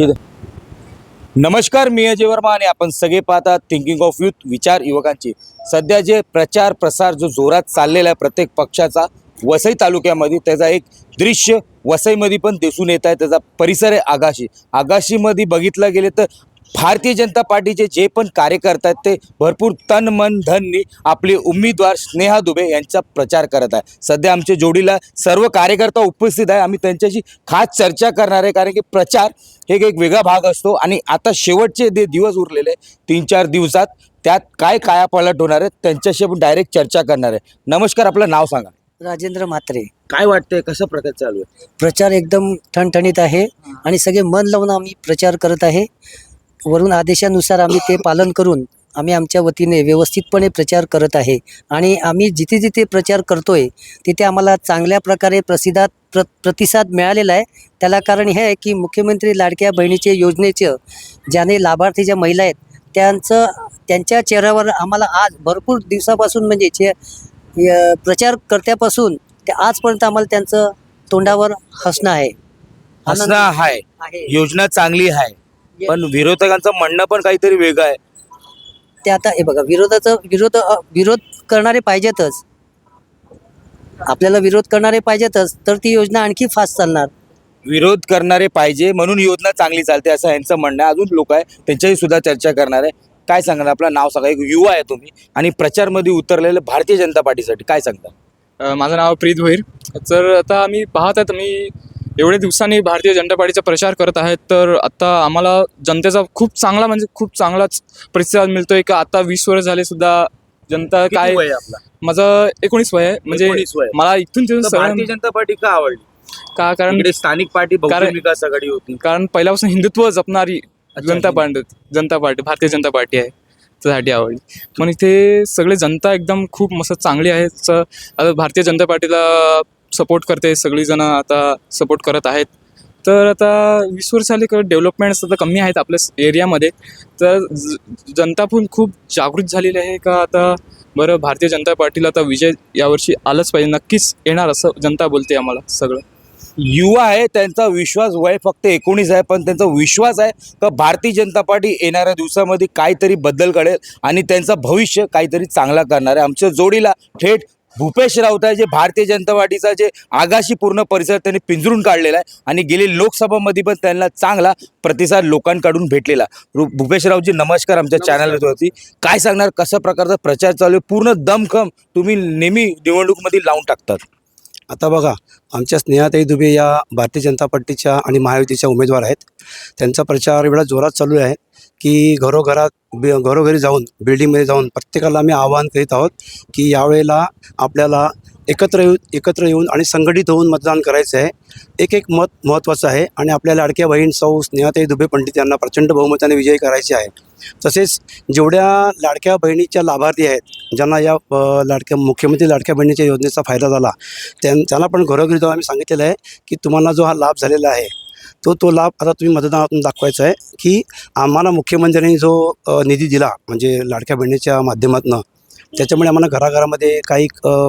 किती नमस्कार मी अजय वर्मा आणि आपण सगळे पाहतात थिंकिंग ऑफ युथ विचार युवकांची. सध्या जे प्रचार प्रसार जो जोरात चाललेला आहे प्रत्येक पक्षाचा वसई तालुक्यामध्ये त्याचा एक दृश्य वसईमध्ये पण दिसून येत आहे. त्याचा परिसर आहे आगाशी. आगाशीमध्ये बघितलं गेले तर भारतीय जनता पार्टीचे जे पण कार्यकर्ते आहेत ते भरपूर तन मन धननी आपले उमेदवार स्नेहा दुबे यांचा प्रचार करत आहे. सध्या आमच्या जोडीला सर्व कार्यकर्ता उपस्थित आहे. आम्ही त्यांच्याशी खास चर्चा करणार आहे कारण की प्रचार हे एक वेगळा भाग असतो आणि आता शेवटचे जे दिवस उरलेले तीन चार दिवसात त्यात काय कायापालट होणार आहे त्यांच्याशी आपण डायरेक्ट चर्चा करणार आहे. नमस्कार आपलं नाव सांगा. राजेंद्र म्हात्रे. काय वाटतंय कसं प्रकार चालू आहे? प्रचार एकदम ठणठणीत आहे आणि सगळे मन लावून आम्ही प्रचार करत आहे. वरून आदेशानुसार आम्ही ते पालन करून आम्ही आमच्या वतीने व्यवस्थितपणे प्रचार करत आहे. आणि आम्ही जिथे जिथे प्रचार करतोय तिथे आम्हाला चांगल्या प्रकारे प्रसिद्धात प्र प्रतिसाद मिळालेला आहे. त्याला कारण हे आहे की मुख्यमंत्री लाडक्या बहिणीचे योजनेचं ज्याने लाभार्थी ज्या महिला आहेत त्यांचं त्यांच्या चेहऱ्यावर आम्हाला आज भरपूर दिवसापासून म्हणजे चे य- प्रचारकर्त्यापासून ते आजपर्यंत आम्हाला त्यांचं तोंडावर हसणं आहे. आहे. आहे. योजना चांगली आहे. पण विरोधकांचं म्हणणं पण काहीतरी वेगळं आहे. ते आता हे बघा विरोधाचं विरोध विरोध करणारे पाहिजेतच. आपल्याला विरोध करणारे पाहिजेतच तर ती योजना आणखी फास्ट चालणार. विरोध करणारे पाहिजे म्हणून योजना चांगली चालते असं यांचं म्हणणं आहे. अजून लोक आहे त्यांच्याशी सुद्धा चर्चा करणार आहे. काय सांगणार आपलं नाव सांगा एक युवा आहे तुम्ही आणि प्रचारमध्ये उतरलेले भारतीय जनता पार्टीसाठी काय सांगता? अ, माझं नाव प्रीत भोईर. तर आता आम्ही पाहत आहेत मी एवढ्या दिवसांनी भारतीय जनता पार्टीचा प्रचार करत आहेत तर आता आम्हाला जनतेचा खूप चांगला म्हणजे खूप चांगलाच प्रतिसाद मिळतोय का? आता वीस वर्ष झाले सुद्धा जनता काय आपलं? माझं एकोणीस वय आहे. म्हणजे 19 वय. मला इथून तिथून भारतीय जनता पार्टी का आवडली? का? कारण स्थानिक पार्टी कारण- विकास आघाडी होती. कारण पहिल्यापासून हिंदुत्व जपणारी Janata. Party Janata Party Bharatiya Janata Party आहे. त्यासाठी आवडली. पण इथे सगळे जनता एकदम खूप मस्त चांगली आहे आता भारतीय जनता पार्टीला सपोर्ट करते सगळीजणं आता सपोर्ट करत आहेत. तर आता वीस वर्ष झाली डेव्हलपमेंट्स आता कमी आहेत आपल्या एरियामध्ये तर ज- जनता पण खूप जागृत झालेली आहे का आता बरं भारतीय जनता पार्टीला आता विजय यावर्षी आलंच पाहिजे नक्कीच येणार असं जनता बोलते आम्हाला सगळं. युवा आहे त्यांचा विश्वास वय फक्त एकोणीस आहे पण त्यांचा विश्वास आहे का भारतीय जनता पार्टी येणाऱ्या दिवसामध्ये काहीतरी बदल घडेल आणि त्यांचं भविष्य काहीतरी चांगला करणार आहे. आमच्या जोडीला थेट भूपेश राऊत आहे जे भारतीय जनता पार्टीचा जे आगाशी पूर्ण परिसर त्यांनी पिंजरून काढलेला आहे आणि गेली लोकसभामध्ये पण त्यांना चांगला प्रतिसाद लोकांकडून भेटलेला भूपेश राऊतजी नमस्कार आमच्या चॅनलवरती. काय सांगणार कशा प्रकारचा प्रचार चालू आहे? पूर्ण दमखम तुम्ही नेहमी निवडणुकीमध्ये लावून टाकतात. आता बघा आमच्या स्नेहाताई दुबे या भारतीय जनता पार्टीच्या आणि महायुतीच्या उमेदवार आहेत. त्यांचा प्रचार एवढा जोरात चालू आहे की घरोघरात बि घरोघरी जाऊन बिल्डिंगमध्ये जाऊन प्रत्येकाला आम्ही आवाहन करीत आहोत की यावेळेला आपल्याला एकत्र येऊन एकत्र येऊन आणि संघटित होऊन मतदान करायचं आहे. एक एक मत महत्त्वाचं आहे आणि आपल्या लाडक्या बहीण सौ स्नेहाताई दुबे पंडित यांना प्रचंड बहुमताने विजयी करायचे आहे. तसेच जेवढ्या लाडक्या बहिणीच्या लाभार्थी आहेत ज्यांना या लाडक्या मुख्यमंत्री लाडक्या बहिणीच्या योजनेचा फायदा झाला त्यां त्यांना पण घरोघरी जाऊन आम्ही सांगितलेलं आहे की तुम्हाला जो हा लाभ झालेला आहे तो तो लाभ आता तुम्ही मतदानातून दाखवायचा आहे की आम्हाला मुख्यमंत्र्यांनी जो निधी दिला म्हणजे लाडक्या बहिणीच्या माध्यमातून त्याच्यामुळे आम्हाला घराघरामध्ये काही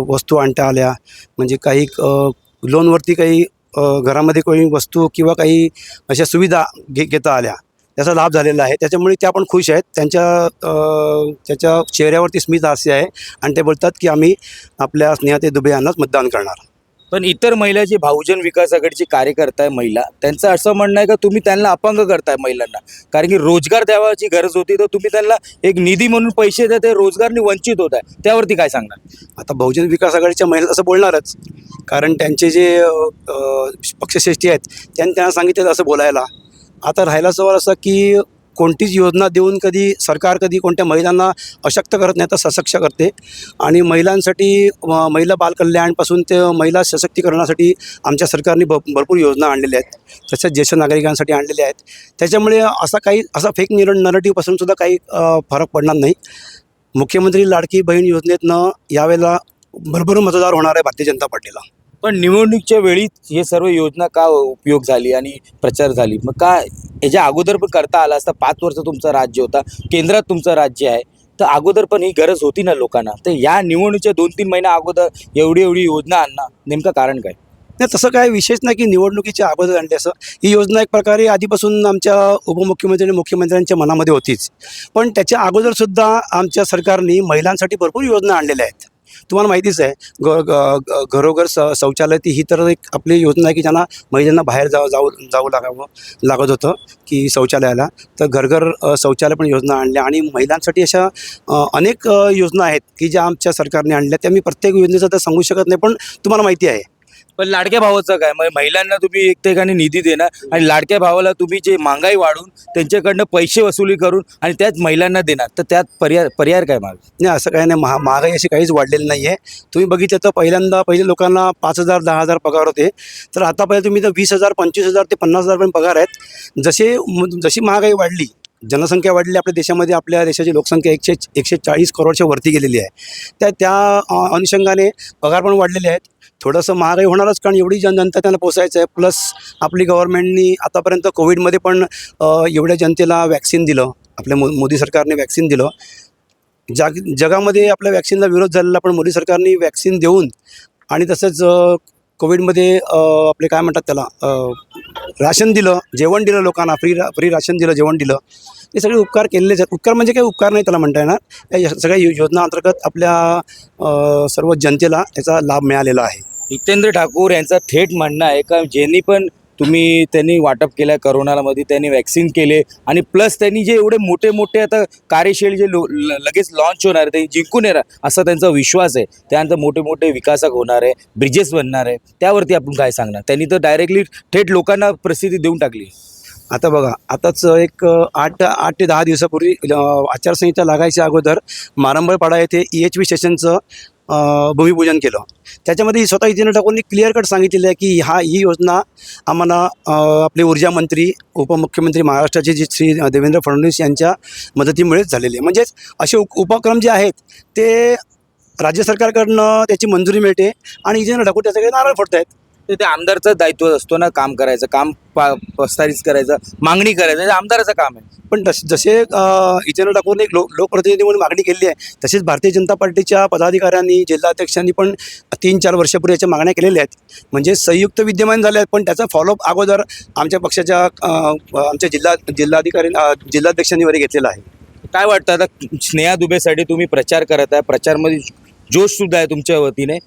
वस्तू आणता आल्या. म्हणजे काही लोनवरती काही घरामध्ये काही वस्तू किंवा काही अशा सुविधा घे घेता आल्या. त्याचा लाभ झालेला आहे. त्याच्यामुळे त्या पण खुश आहेत. त्यांच्या त्याच्या चेहऱ्यावरती स्मित हास्य आहे. आणि ते बोलतात की आम्ही आपल्या स्नेहाते दुबे यांनाच मतदान करणार. पण इतर महिला जे बहुजन विकास कार्यकर्ता आहे महिला त्यांचं असं म्हणणं आहे का तुम्ही त्यांना अपंग करताय महिलांना? कारण की रोजगार द्यावाची गरज होती तर तुम्ही त्यांना एक निधी म्हणून पैसे द्या ते रोजगारने वंचित होत आहे त्यावरती काय सांगणार? आता बहुजन विकास आघाडीच्या महिला असं बोलणारच. कारण त्यांचे जे पक्षश्रेष्ठी आहेत त्यांनी त्यांना सांगितलं असं बोलायला. आता राहिला सवाल असा की कोणतीच योजना देऊन कधी सरकार कधी कोणत्या महिलांना अशक्त करत नाही तर सशक्त करते. आणि महिलांसाठी महिला बालकल्याणपासून ते महिला सशक्तीकरणासाठी आमच्या सरकारने भ भरपूर योजना आणलेल्या आहेत. तसेच ज्येष्ठ नागरिकांसाठी आणलेल्या आहेत. त्याच्यामुळे असा काही असा फेक निर नरेटिव्हपासून सुद्धा काही फरक पडणार नाही. मुख्यमंत्री लाडकी बहीण योजनेतनं यावेळेला भरभरून मतदार होणार आहे भारतीय जनता पार्टीला. पण निवडणुकीच्या वेळी हे सर्व योजना का उपयोग झाली आणि प्रचार झाली? मग का याच्या अगोदर पण करता आला असता? पाच वर्ष तुमचं राज्य होता केंद्रात तुमचं राज्य आहे. तर अगोदर पण ही गरज होती ना लोकांना? तर या निवडणुकीच्या दोन तीन महिन्या अगोदर एवढी एवढी योजना आणणं नेमकं कारण काय? नाही तसं काय विशेष नाही की निवडणुकीच्या अगोदर आणली असं. ही योजना एक प्रकारे आधीपासून आमच्या उपमुख्यमंत्री आणि मुख्यमंत्र्यांच्या मनामध्ये होतीच. पण त्याच्या अगोदरसुद्धा आमच्या सरकारने महिलांसाठी भरपूर योजना आणलेल्या आहेत. तुम्हाला माहितीच आहे ग ग- ग- घरोघर स शौचालय ती ही तर एक आपली योजना आहे की ज्यांना महिलांना बाहेर जावं जाऊ जावं लागावं लागत होतं की शौचालयाला. तर घरघर शौचालय पण योजना आणल्या आणि महिलांसाठी अशा अनेक योजना आहेत की ज्या आमच्या सरकारने आणल्या. त्या मी प्रत्येक योजनेचं तर सांगू शकत नाही पण तुम्हाला माहिती आहे. पण लाडक्या भावाचं काय? म्हणजे महिलांना तुम्ही एक ठिकाणी निधी देणार आणि लाडक्या भावाला तुम्ही जे महागाई वाढून त्यांच्याकडनं पैसे वसुली करून आणि त्याच महिलांना देणार. तर त्यात पर्याय पर्याय काय माग नाही असं काही नाही. महा महागाई अशी काहीच वाढलेली नाही आहे तुम्ही बघितलं तर पहिल्यांदा पहिले लोकांना पाच हजार दहा हजार पगार होते. तर आता पहिले तुम्ही तर वीस हजार पंचवीस हजार ते पन्नास हजारपर्यंत पगार आहेत. जसे जशी महागाई वाढली जनसंख्या वाढली आपल्या देशामध्ये आपल्या देशाची लोकसंख्या एकशे एकशे चाळीस करोडच्या वरती गेलेली आहे. त्या त्या अनुषंगाने पगार पण वाढलेले आहेत. थोडंसं महागाई होणारच कारण एवढी जन जनता त्यांना पोचायचं आहे. प्लस आपली गव्हर्नमेंटनी आतापर्यंत कोविडमध्ये पण एवढ्या जनतेला वॅक्सिन दिलं. आपल्या मो मोदी सरकारने वॅक्सिन दिलं. जाग जगामध्ये आपल्या वॅक्सिनला विरोध झालेला पण मोदी सरकारने वॅक्सिन देऊन आणि तसंच कोविडमध्ये आपले काय म्हणतात त्याला राशन दिलं जेवण दिलं लोकांना फ्री रा फ्री राशन दिलं जेवण दिलं. हे सगळे उपकार केलेलेच आहेत. उपकार म्हणजे काही उपकार नाही त्याला म्हणता येणार. या सगळ्या योजना अंतर्गत आपल्या सर्व जनतेला याचा लाभ मिळालेला आहे. हितेंद्र ठाकूर यांचं थेट म्हणणं आहे का ज्यांनी पण तुम्ही त्यांनी वाटप केलं करोनामध्ये त्यांनी वॅक्सिन केले आणि प्लस त्यांनी जे एवढे मोठे मोठे आता कार्यशील जे लो ल- लगेच लॉन्च होणार आहे ते जिंकून येणार असा त्यांचा विश्वास आहे. त्यानंतर मोठे मोठे विकासक होणार आहे ब्रिजेस बनणार आहे. त्यावरती आपण काय सांगणार? त्यांनी तर डायरेक्टली थेट लोकांना प्रसिद्धी देऊन टाकली. आता बघा आताच एक आठ आठ ते दहा दिवसापूर्वी आचारसंहिता लागायच्या अगोदर मारंबळपाडा येथे ई एच व्ही स्टेशनचं भूमिपूजन केलं. त्याच्यामध्ये स्वतः जितेंद्र ठाकूरनी क्लिअर कट सांगितलेलं आहे की हा ही योजना आम्हाला आपले ऊर्जा मंत्री उपमुख्यमंत्री महाराष्ट्राचे जे श्री देवेंद्र फडणवीस यांच्या मदतीमुळेच झालेले आहे. म्हणजेच असे उप उपक्रम जे आहेत ते राज्य सरकारकडनं त्याची मंजुरी मिळते आणि जितेंद्र ठाकूर त्याच्याकडे नारळ फोडत आहेत तर ते आमदारचं दायित्व असतो ना काम करायचं काम पा प्रस्तारित करायचं मागणी करायचं हे आमदाराचं काम आहे. पण तस जसे जितेंद्र ठाकूरने एक लो लोकप्रतिनिधी म्हणून मागणी केली आहे तसेच भारतीय जनता पार्टीच्या पदाधिकाऱ्यांनी जिल्हाध्यक्षांनी पण तीन चार वर्षापूर्वी याच्या मागण्या केलेल्या आहेत. म्हणजे संयुक्त विद्यमान झाले आहेत पण त्याचा फॉलोअप अगोदर आमच्या पक्षाच्या आमच्या जिल्हा जिल्हाधिकारी जिल्हाध्यक्षांनी वगैरे घेतलेला आहे. काय वाटतं आता स्नेहा दुबेसाठी तुम्ही प्रचार करत आहे प्रचारमध्ये जोश सुद्धा आहे तुमच्या वतीने.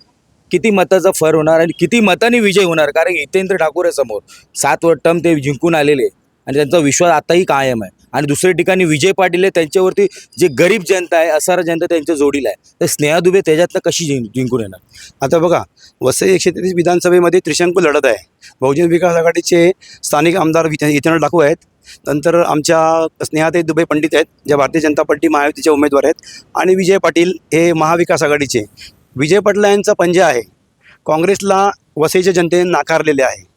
किती मताचा फर होणार आणि किती मताने विजय होणार? कारण हितेंद्र ठाकूर आहे समोर. सात वर टर्म ते जिंकून आलेले आणि त्यांचा विश्वास आताही कायम आहे. आणि दुसऱ्या ठिकाणी विजय पाटील आहे त्यांच्यावरती जे गरीब जनता आहे असारा जनता त्यांच्या जोडीला आहे. तर स्नेहा दुबे त्याच्यातनं कशी जिं जिंकून येणार? आता बघा वसई एकशे तेहतीस विधानसभेमध्ये त्रिशंकू लढत आहे. बहुजन विकास आघाडीचे स्थानिक आमदार वित- जितेंद्र ठाकूर आहेत. नंतर आमच्या स्नेहाताई दुबे पंडित आहेत ज्या भारतीय जनता पार्टी महायुतीचे उमेदवार आहेत. आणि विजय पाटील हे महाविकास आघाडीचे. विजय पटला यांचा पंजा आहे. काँग्रेसला वसईच्या जनतेने नाकारलेले आहे.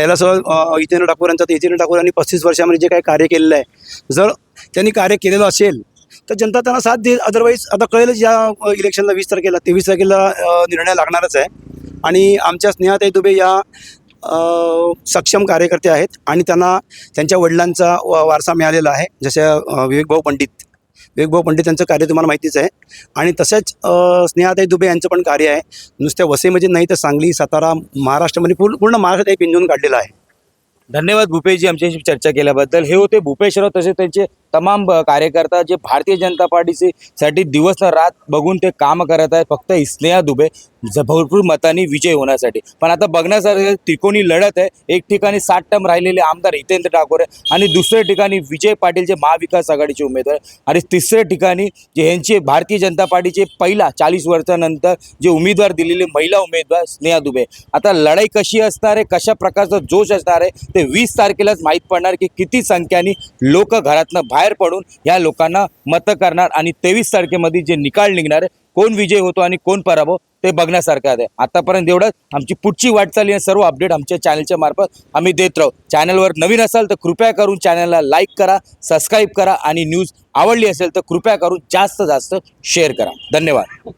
याला सह अ, जितेंद्र ठाकूर यांचा जितेंद्र ठाकूर यांनी पस्तीस वर्षामध्ये जे काही कार्य केलेलं आहे. जर त्यांनी कार्य केलेलं असेल तर जनता त्यांना साथ देईल. अदरवाईज आता कळेलच या इलेक्शनला वीस तारखेला तेवीस तारखेला निर्णय लागणारच आहे. आणि आमच्या स्नेहाताई दुबे या सक्षम कार्यकर्ते आहेत. आणि त्यांना त्यांच्या वडिलांचा व- वारसा मिळालेला आहे. जसे विवेकभाऊ पंडित वेगभाऊ पंडित यांचं कार्य तुम्हाला माहितीच आहे. आणि तसेच स्नेहाताई दुबे यांचं पण कार्य आहे. नुसत्या वसईमध्ये नाही तर सांगली सातारा महाराष्ट्रामध्ये म्हणजे पूर्ण पूर्ण महाराष्ट्र ते पिंजून काढलेलं आहे. धन्यवाद भूपेशजी आमच्याशी चर्चा केल्याबद्दल. हे होते भूपेशराव तसेच त्यांचे तमाम कार्यकर्ता जे भारतीय जनता पार्टीचे साठी दिवस रात बघून ते काम करत आहेत फक्त स्नेहा दुबे भरपूर मतांनी विजय होण्यासाठी. पण आता बघण्यासारखं त्रिकोणी लढत आहे. एक ठिकाणी सात टर्म राहिलेले आमदार हितेंद्र ठाकूर आहे आणि दुसऱ्या ठिकाणी विजय पाटील जे महाविकास आघाडीचे उमेदवार आणि तिसऱ्या ठिकाणी जे ह्यांचे भारतीय जनता पार्टीचे पहिला चाळीस वर्षानंतर जे उमेदवार दिलेले महिला उमेदवार स्नेहा दुबे. आता लढाई कशी असणार आहे कशा प्रकारचा जोश असणार आहे ते वीस तारखेलाच माहीत पडणार की किती संख्याने लोक घरातनं बाहेर पडून या लोकांना मतं करणार आणि तेवीस तारखेमध्ये जे निकाल निघणार आहे कोण विजय होतो आणि कोण पराभव ते बघण्यासारखं आहे. आतापर्यंत एवढंच. आमची पुढची वाटचाल या सर्व अपडेट आमच्या चॅनलच्या मार्फत आम्ही देत राहू. चॅनलवर नवीन असाल तर कृपया करून चॅनलला लाईक करा सबस्क्राईब करा आणि न्यूज आवडली असेल तर कृपया करून जास्त जास्त शेअर करा. धन्यवाद.